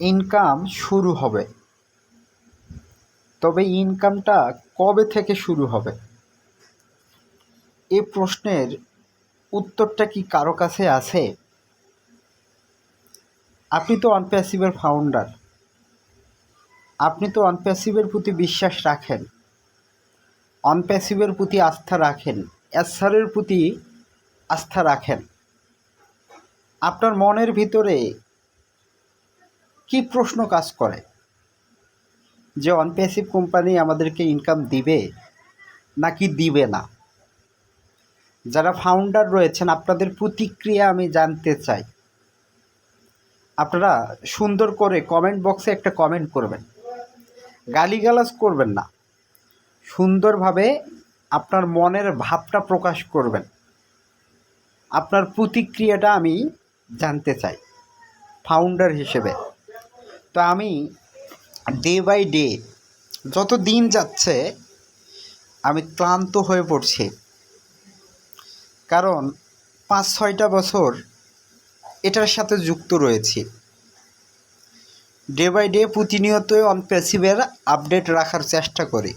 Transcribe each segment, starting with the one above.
Income শুরু হবে। তবে ইনকামটা কবে থেকে শুরু হবে? এই প্রশ্নের উত্তরটা কি কারও কাছে আছে? আপনি তো অনপ্যাসিভের ফাউন্ডার আপনি তো অনপ্যাসিভের প্রতি বিশ্বাস রাখেন। অনপ্যাসিভের প্রতি আস্থা রাখেন। এসআরের প্রতি আস্থা রাখেন। আপনার মনের ভিতরে কি প্রশ্ন কাজ করে? যে অনপ্যাসিভ কোম্পানি আমাদেরকে ইনকাম দিবে নাকি দিবে না? যারা ফাউন্ডার রয়েছেন, আপনাদের প্রতিক্রিয়া আমি জানতে চাই। আপনারা সুন্দর করে কমেন্ট বক্সে একটা কমেন্ট করবেন। গালিগালাজ করবেন না। সুন্দরভাবে আপনার মনের ভাবটা প্রকাশ করবেন। আপনার প্রতিক্রিয়াটা আমি জানতে চাই ফাউন্ডার হিসেবে। তো আমি ডে বাই ডে যত দিন যাচ্ছে, আমি ক্লান্ত হয়ে পড়ছি। কারণ পাঁচ, ছয়টা বছর এটার সাথে যুক্ত রয়েছি। ডে বাই ডে প্রতিনিয়তই অন প্যাসিভের আপডেট রাখার চেষ্টা করি।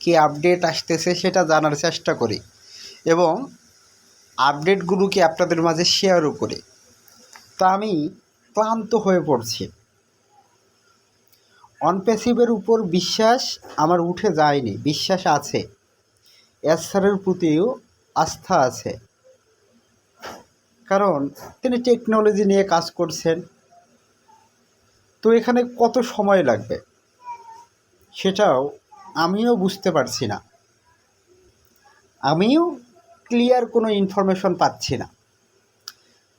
কি আপডেট আসতেছে সেটা জানার চেষ্টা করি এবং আপডেটগুলোকে আপনাদের মাঝে শেয়ারও করি। তা আমি ক্লান্ত হয়ে পড়ছি। অনপ্যাসিভের উপর বিশ্বাস আমার উঠে যায়নি, বিশ্বাস আছে। এসআরের প্রতিও আস্থা আছে। কারণ তিনি টেকনোলজি নিয়ে কাজ করছেন। তো এখানে কত সময় লাগবে? সেটাও আমিও বুঝতে পারছি না। আমিও ক্লিয়ার কোনো ইনফরমেশন পাচ্ছি না।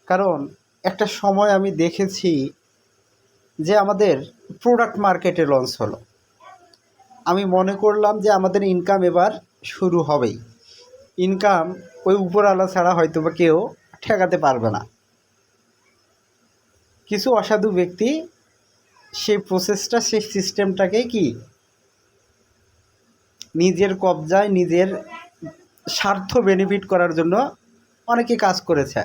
কারণ একটা সময় আমি দেখেছি যে আমাদের প্রোডাক্ট মার্কেটে লঞ্চ হলো। আমি মনে করলাম যে আমাদের ইনকাম এবার শুরু হবেই। ইনকাম ওই উপরওয়ালা ছাড়া হয়তো বা কেউ ঠেকাতে পারবে না। কিছু অসাধু ব্যক্তি সেই প্রসেসটা সেই সিস্টেমটাকে কি? নিজের কবজায় নিজের স্বার্থ বেনিফিট করার জন্য অনেকে কাজ করেছে।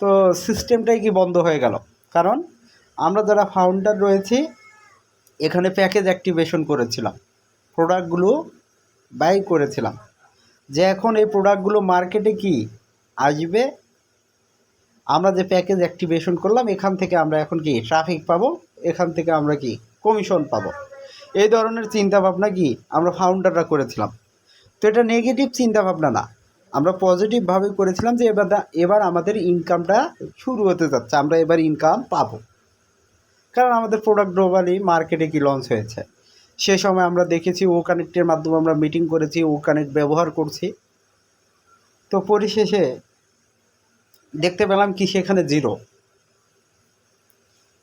তো সিস্টেমটাই কি বন্ধ হয়ে গেল? কারণ আমরা যারা ফাউন্ডার রয়েছি, এখানে প্যাকেজ অ্যাক্টিভেশন করেছিলাম। প্রোডাক্টগুলো বাই করেছিলাম। যে এখন এই প্রোডাক্টগুলো মার্কেটে কি? আসবে। আমরা যে প্যাকেজ অ্যাক্টিভেশন করলাম, এখান থেকে আমরা এখন কি ট্রাফিক পাবো? এখান থেকে আমরা কি কমিশন পাবো? এই ধরনের চিন্তাভাবনা কি আমরা ফাউন্ডাররা করেছিলাম। তো এটা নেগেটিভ চিন্তাভাবনা না। আমরা পজিটিভভাবে করেছিলাম যে এবার এবার আমাদের ইনকামটা শুরু হতে যাচ্ছে। আমরা এবার ইনকাম পাবো। কারণ আমাদের প্রোডাক্ট গ্লোবালি মার্কেটে কি লঞ্চ হয়েছে? সে সময় আমরা দেখেছি ও কানেক্টের মাধ্যমে আমরা মিটিং করেছি ও কানেক্ট ব্যবহার করছি। তো পরিশেষে দেখতে পেলাম কি সেখানে জিরো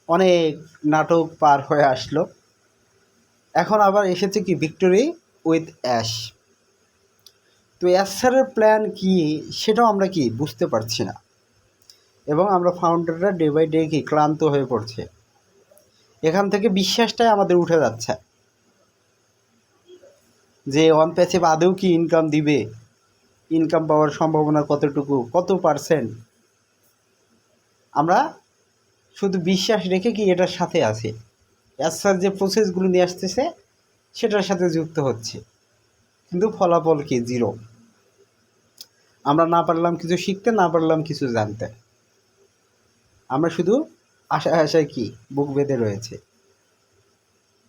অনেক নাটক পার হয়ে আসলো। এখন আবার এসেছে কি ভিক্টোরি উইথ অ্যাশ তো অ্যাসারের প্ল্যান কি সেটাও আমরা কি বুঝতে পারছি না। এবং আমরা ফাউন্ডাররা ডে বাই ডে কি ক্লান্ত হয়ে পড়ছে। এখান থেকে বিশ্বাসটাই আমাদের উঠে যাচ্ছে। যে ওয়ান প্যাসিভ আদৌ কি ইনকাম দিবে ইনকাম পাওয়ার সম্ভাবনা কতটুকু, কত পার্সেন্ট আমরা শুধু বিশ্বাস রেখে কি এটার সাথে আছি? অ্যাসার যে প্রসেসগুলো নিয়ে আসতেছে, সেটার সাথে যুক্ত হচ্ছে। কিন্তু ফলাফল কি? জিরো আমরা না পারলাম কিছু শিখতে, না পারলাম কিছু জানতে। আমরা শুধু আশায় আশায় কি? বুক বেঁধে রয়েছে।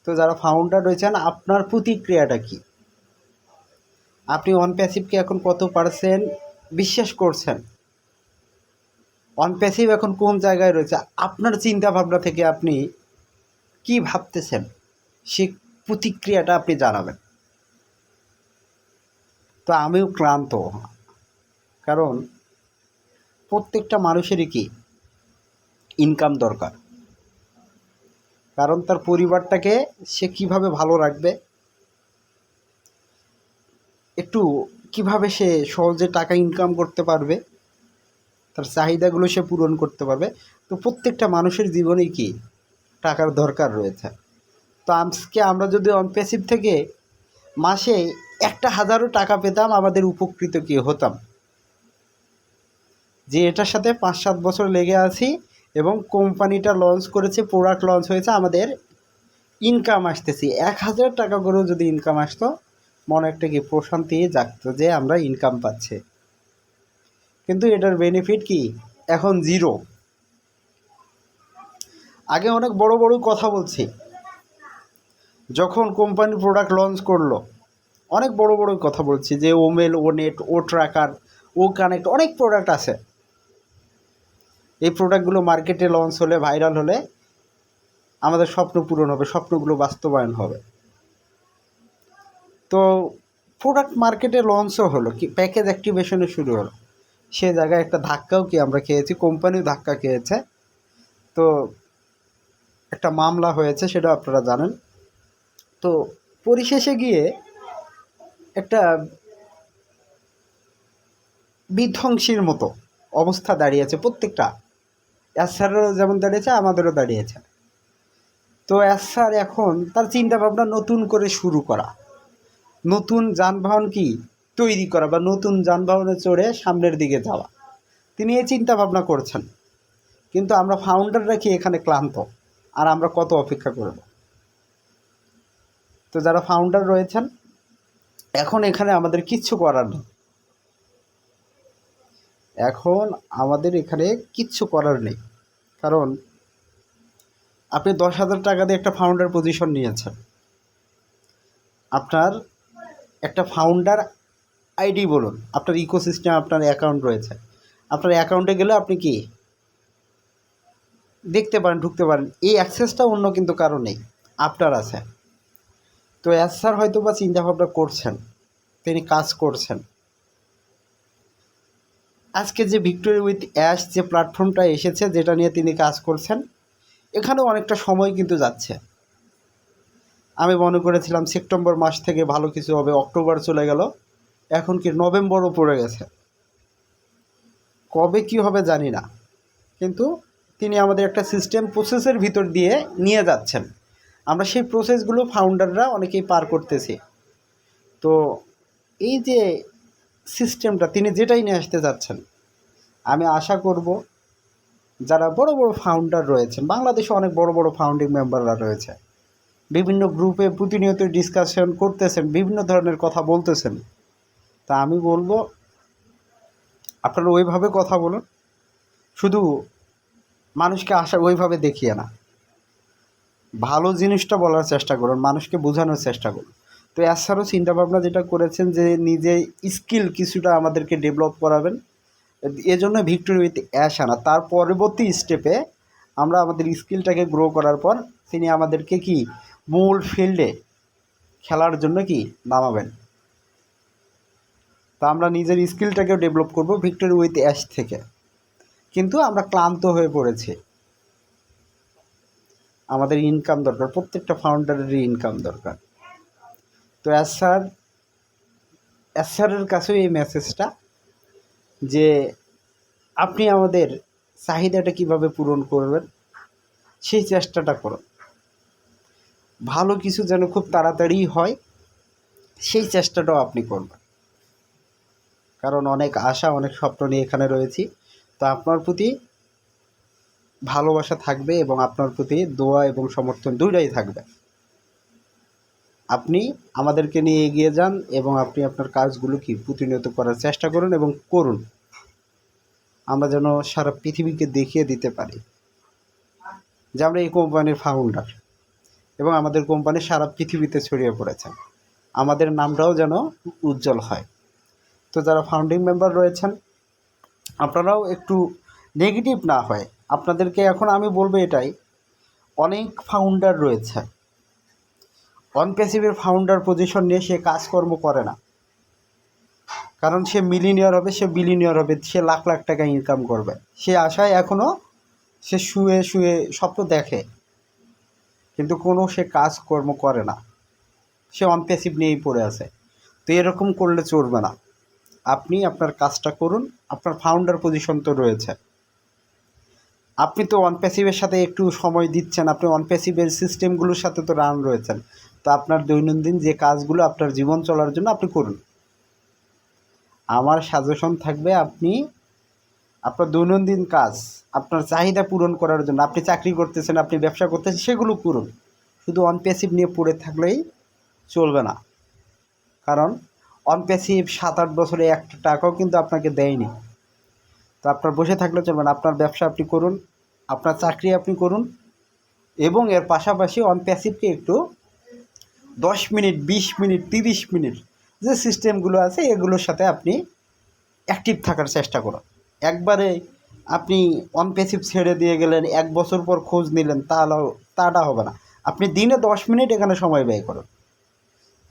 তো যারা ফাউন্ডার রয়েছেন, আপনার প্রতিক্রিয়াটা কি? আপনি অন প্যাসিভকে এখন কত পার্সেন্ট বিশ্বাস করছেন? অন প্যাসিভ এখন কোন জায়গায় রয়েছে? আপনার চিন্তা ভাবনা থেকে আপনি কি ভাবতেছেন? সে প্রতিক্রিয়াটা আপনি জানাবেন। তো আমিও ক্লান্ত। কারণ প্রত্যেকটা মানুষেরই কি ইনকাম দরকার। কারণ তার পরিবারটাকে সে কীভাবে ভালো রাখবে, একটু কীভাবে সে সহজে টাকা ইনকাম করতে পারবে, তার চাহিদাগুলো সে পূরণ করতে পারবে। তো প্রত্যেকটা মানুষের জীবনেই কি টাকার দরকার রয়েছে। তো আজকে আমরা যদি অনপ্যাসিভ থেকে মাসে একটা হাজারও টাকা পেতাম, আমাদের উপকৃত কি হতাম? যে এটার সাথে পাঁচ সাত বছর লেগে আছি এবং কোম্পানিটা লঞ্চ করেছে প্রোডাক্ট লঞ্চ হয়েছে, আমাদের ইনকাম আসতেছি। এক হাজার টাকা করেও যদি ইনকাম আসতো, মনে একটা কি প্রশান্তি জাগতো যে আমরা ইনকাম পাচ্ছি। কিন্তু এটার বেনিফিট কি? এখন জিরো আগে অনেক বড় বড় কথা বলছি। যখন কোম্পানি প্রোডাক্ট লঞ্চ করল, অনেক বড় বড় কথা বলছি যে Omail O net O tracker O connect অনেক প্রোডাক্ট আছে। এই প্রোডাক্টগুলো মার্কেটে লঞ্চ হলে ভাইরাল হলে আমাদের স্বপ্ন পূরণ হবে, স্বপ্নগুলো বাস্তবায়ন হবে। তো প্রোডাক্ট মার্কেটে লঞ্চও হলো, কি প্যাকেজ অ্যাক্টিভেশনে শুরু হলো। সে জায়গায় একটা ধাক্কাও কি আমরা খেয়েছি কোম্পানিও ধাক্কা খেয়েছে। তো একটা মামলা হয়েছে, সেটা আপনারা জানেন। তো পরিশেষে গিয়ে একটা বিধ্বংসীর মতো অবস্থা দাঁড়িয়েছে প্রত্যেকটা এস স্যারেরও যেমন দাঁড়িয়েছে, আমাদেরও দাঁড়িয়েছে। তো এস স্যার এখন তার চিন্তা ভাবনা নতুন করে শুরু করা। নতুন যানবাহন কি? তৈরি করা বা নতুন যানবাহনে চড়ে সামনের দিকে যাওয়া। তিনি এই চিন্তা ভাবনা করছেন। কিন্তু আমরা ফাউন্ডাররা কি এখানে ক্লান্ত? আর আমরা কত অপেক্ষা করব? তো যারা ফাউন্ডার রয়েছেন, এখন এখানে আমাদের কিচ্ছু করার নেই। এখন আমাদের এখানে কিচ্ছু করার নেই। কারণ আপনি দশ হাজার টাকা দিয়ে একটা ফাউন্ডার পজিশন নিয়েছেন। আপনার একটা ফাউন্ডার আইডি বলুন, আপনার ইকোসিস্টেম আপনার অ্যাকাউন্ট রয়েছে। আপনার অ্যাকাউন্টে গেলে আপনি কি? দেখতে পারেন, ঢুকতে পারেন। এই অ্যাক্সেসটা অন্য কিন্তু কারও নেই, আপনার আছে। তো অ্যাজ স্যার হয়তো বা চিন্তাভাবনা করছেন, তিনি কাজ করছেন। আজকে যে ভিক্টোরি উইথ অ্যাশ যে প্ল্যাটফর্মটা এসেছে, যেটা নিয়ে তিনি কাজ করছেন, এখানেও অনেকটা সময় কিন্তু যাচ্ছে। আমি মনে করেছিলাম সেপ্টেম্বর মাস থেকে ভালো কিছু হবে অক্টোবর চলে গেল, এখন কি নভেম্বরও পড়ে গেছে। কবে কি হবে জানি না, কিন্তু তিনি আমাদের একটা সিস্টেম প্রসেসের ভিতর দিয়ে নিয়ে যাচ্ছেন। আমরা সেই প্রসেসগুলো ফাউন্ডাররা অনেকেই পার করতেছি। তো এই যে সিস্টেমটা, তিনি যেটাই নিয়ে আসতে যাচ্ছেন, আমি আশা করব যারা বড় বড় ফাউন্ডার রয়েছেন, বাংলাদেশে অনেক বড় বড় ফাউন্ডিং মেম্বাররা রয়েছে, বিভিন্ন গ্রুপে প্রতিনিয়ত ডিসকাশন করতেছেন, বিভিন্ন ধরনের কথা বলতেছেন, তা আমি বলব, আপনারা ওইভাবে কথা বলুন, শুধু মানুষকে আশা ওইভাবে দেখিয়ে না, ভালো জিনিসটা বলার চেষ্টা করুন, মানুষকে বোঝানোর চেষ্টা করুন। তো এছাড়াও চিন্তাভাবনা যেটা করেছেন যে নিজে স্কিল কিছুটা আমাদেরকে ডেভেলপ করাবেন, এজন্য ভিক্টোরি উইথ অ্যাশ আনা। তার পরবর্তী স্টেপে আমরা আমাদের স্কিলটাকে গ্রো করার পর তিনি আমাদেরকে কি মূল ফিল্ডে খেলার জন্য কি নামাবেন। তা আমরা নিজের স্কিলটাকেও ডেভেলপ করব ভিক্টোরি উইথ অ্যাশ থেকে। কিন্তু আমরা ক্লান্ত হয়ে পড়েছি। আমাদের ইনকাম দরকার, প্রত্যেকটা ফাউন্ডারেরই ইনকাম দরকার। তো অ্যাজ স্যার অ্যাজ স্যারের এই মেসেজটা যে আপনি আমাদের চাহিদাটা কীভাবে পূরণ করবেন, সেই চেষ্টাটা করুন। ভালো কিছু যেন খুব তাড়াতাড়ি হয়, সেই চেষ্টাটাও আপনি করবেন। কারণ অনেক আশা, অনেক স্বপ্ন নিয়ে এখানে রয়েছি। তো আপনার প্রতি ভালোবাসা থাকবে এবং আপনার প্রতি দোয়া এবং সমর্থন দুইটাই থাকবে। আপনি আমাদেরকে নিয়ে এগিয়ে যান এবং আপনি আপনার কাজগুলো কি প্রতিনিয়ত করার চেষ্টা করুন এবং করুন। আমরা যেন সারা পৃথিবীকে দেখিয়ে দিতে পারি যে আমরা এই কোম্পানির ফাউন্ডার এবং আমাদের কোম্পানি সারা পৃথিবীতে ছড়িয়ে পড়েছে। আমাদের নামটাও যেন উজ্জ্বল হয়। তো যারা ফাউন্ডিং মেম্বার রয়েছেন, আপনারাও একটু নেগেটিভ না হয়। আপনাদেরকে এখন আমি বলব এটাই, অনেক ফাউন্ডার রয়েছে। অনপ্যাসিভের ফাউন্ডার পজিশন নিয়ে সে কাজকর্ম করে না। কারণ সে মিলিনিয়র হবে, সে বিলিনিয়র হবে, সে লাখ লাখ টাকা ইনকাম করবে। সে আশায় এখনও সে শুয়ে শুয়ে স্বপ্ন দেখে। কিন্তু কোনো সে কাজকর্ম করে না। সে অনপ্যাসিভ নিয়েই পড়ে আছে। তো এরকম করলে চলবে না। আপনি আপনার কাজটা করুন। আপনার ফাউন্ডার পজিশন তো রয়েছে। আপনি তো অনপ্যাসিভের সাথে একটু সময় দিচ্ছেন, আপনি অনপ্যাসিভের সিস্টেমগুলোর সাথে তো রান রয়েছেন। তো আপনার দৈনন্দিন যে কাজগুলো আপনার জীবন চলার জন্য আপনি করুন। আমার সাজেশন থাকবে আপনি আপনার দৈনন্দিন কাজ, আপনার চাহিদা পূরণ করার জন্য, আপনি চাকরি করতেছেন, আপনি ব্যবসা করতেছেন, সেগুলো করুন। শুধু অনপ্যাসিভ নিয়ে পড়ে থাকলেই চলবে না। কারণ অনপ্যাসিভ সাত আট বছরে একটা টাকাও কিন্তু আপনাকে দেয়নি। তো আপনার বসে থাকলে চলবে না। আপনার ব্যবসা আপনি করুন, আপনার চাকরি আপনি করুন, এবং এর পাশাপাশি অনপ্যাসিভকে একটু দশ মিনিট, বিশ মিনিট, তিরিশ মিনিট যে সিস্টেমগুলো আছে, এগুলোর সাথে আপনি অ্যাক্টিভ থাকার চেষ্টা করুন। একবারে আপনি অনপ্যাসিভ ছেড়ে দিয়ে গেলেন, এক বছর পর খোঁজ নিলেন তাহলে তাটা হবে না। আপনি দিনে দশ মিনিট এখানে সময় ব্যয় করুন।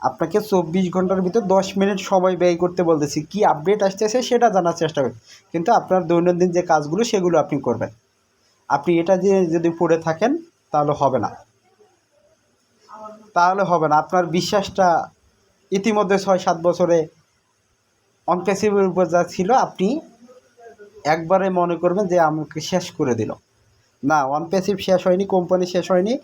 আপনাকে চব্বিশ ঘণ্টার ভিতর দশ মিনিট সময় ব্যয় করতে বলতেছি। কি আপডেট আসতেছে সেটা জানার চেষ্টা করুন। কিন্তু আপনার দৈনন্দিন যে কাজগুলো, সেগুলো আপনি করবেন। আপনি এটা যে যদি পড়ে থাকেন, তাহলে হবে না। তাহলে হবে না। আপনার বিশ্বাসটা ইতিমধ্যে ছয় সাত বছরে অনপ্যাসিভের উপর যা ছিল, আপনি একবারে মনে করবেন যে আমাকে শেষ করে দিল। না অনপ্যাসিভ শেষ হয়নি কোম্পানি শেষ হয়নি।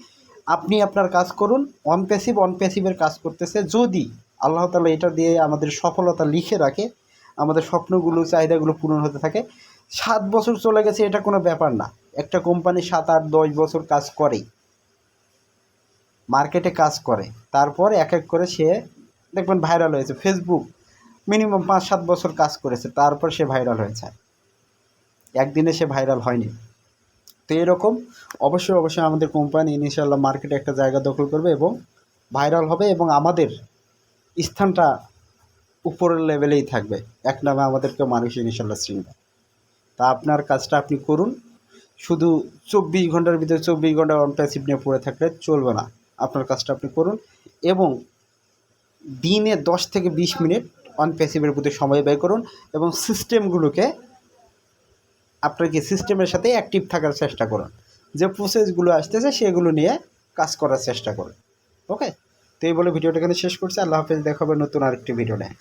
আপনি আপনার কাজ করুন অনপ্যাসিভ অনপ্যাসিভের কাজ করতেছে। যদি আল্লাহ তালা এটা দিয়ে আমাদের সফলতা লিখে রাখে, আমাদের স্বপ্নগুলো, চাহিদাগুলো পূরণ হতে থাকে। সাত বছর চলে গেছে, এটা কোনো ব্যাপার না। একটা কোম্পানি সাত, আট, দশ বছর কাজ করেই মার্কেটে কাজ করে। তারপর এক এক করে সে, দেখবেন ভাইরাল হয়েছে। ফেসবুক মিনিমাম পাঁচ, সাত বছর কাজ করেছে। তারপর সে ভাইরাল হয়েছে। একদিনে সে ভাইরাল হয়নি। তো এরকম অবশ্যই অবশ্যই আমাদের কোম্পানি ইনশাল্লাহ মার্কেটে একটা জায়গা দখল করবে এবং ভাইরাল হবে এবং আমাদের স্থানটা উপরের লেভেলেই থাকবে। এক নামে আমাদেরকে মানুষ ইনশাল্লাহ চিনবে। তা আপনার কাজটা আপনি করুন। শুধু চব্বিশ ঘণ্টার ভিতরে চব্বিশ ঘণ্টা অনপ্যাসিভ নিয়ে পড়ে থাকলে চলবে না। আপনার কাজটা আপনি করুন এবং দিনে দশ থেকে বিশ মিনিট অনপ্যাসিভের প্রতি সময় ব্যয় করুন এবং সিস্টেমগুলোকে আপনার কি সিস্টেমের সাথে অ্যাক্টিভ থাকার চেষ্টা করুন। যে প্রসেসগুলো আসতেছে সেগুলো নিয়ে কাজ করার চেষ্টা করুন। ওকে তো এই বলে ভিডিওটা এখানে শেষ করছি। আল্লাহ হাফেজ দেখাবে নতুন আরেকটি ভিডিও নিয়ে।